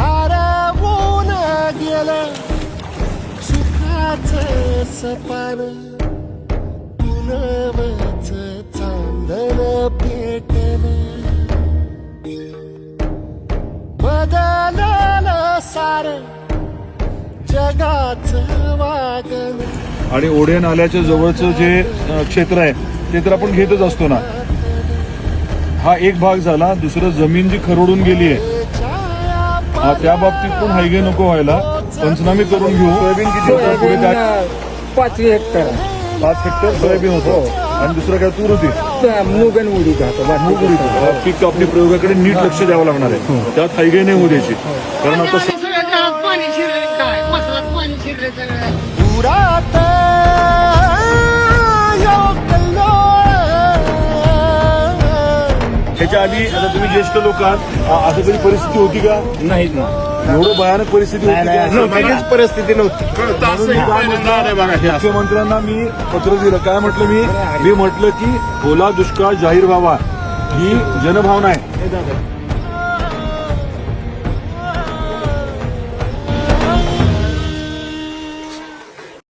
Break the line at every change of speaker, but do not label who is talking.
हरवून गेलं. सुखाचं सपान पुनवच चांदण पेटलं. बदललं सार जगाचं वागण.
आणि ओढे नाल्याच्या जवळचं जे अ, क्षेत्र आहे ते तर आपण घेतच असतो ना. हा एक भाग झाला दुसरं जमीन जी खरडून गेली आहे. हा, त्या बाबतीत पण हायगे नको व्हायला. पंचनामे करून घेऊ. सोयाबीन किती होतं? पुढे काय
पाच हेक्टर.
पाच हेक्टर सोयाबीन होतं. आणि दुसरं काय तूर होती. मूग उडीद होतं. हा, पीक कापणी प्रयोगाकडे नीट लक्ष द्यावं लागणार आहे. त्यात हायगे नाही होऊ द्यायची. कारण आता स-
सगळ्या घरात पाणी शिरले काय? पाणी शिरले सगळ्या
उरात
ह्याच्या आधी आता तुम्ही ज्येष्ठ लोक आहात. असं कधी परिस्थिती होती का?
नाहीच ना.
एवढं भयानक परिस्थिती होती
परिस्थिती नव्हती.
मुख्यमंत्र्यांना मी पत्र दिलं. काय म्हटलं मी? मी म्हटलं की ओला दुष्काळ जाहीर व्हावा. ही जनभावना आहे.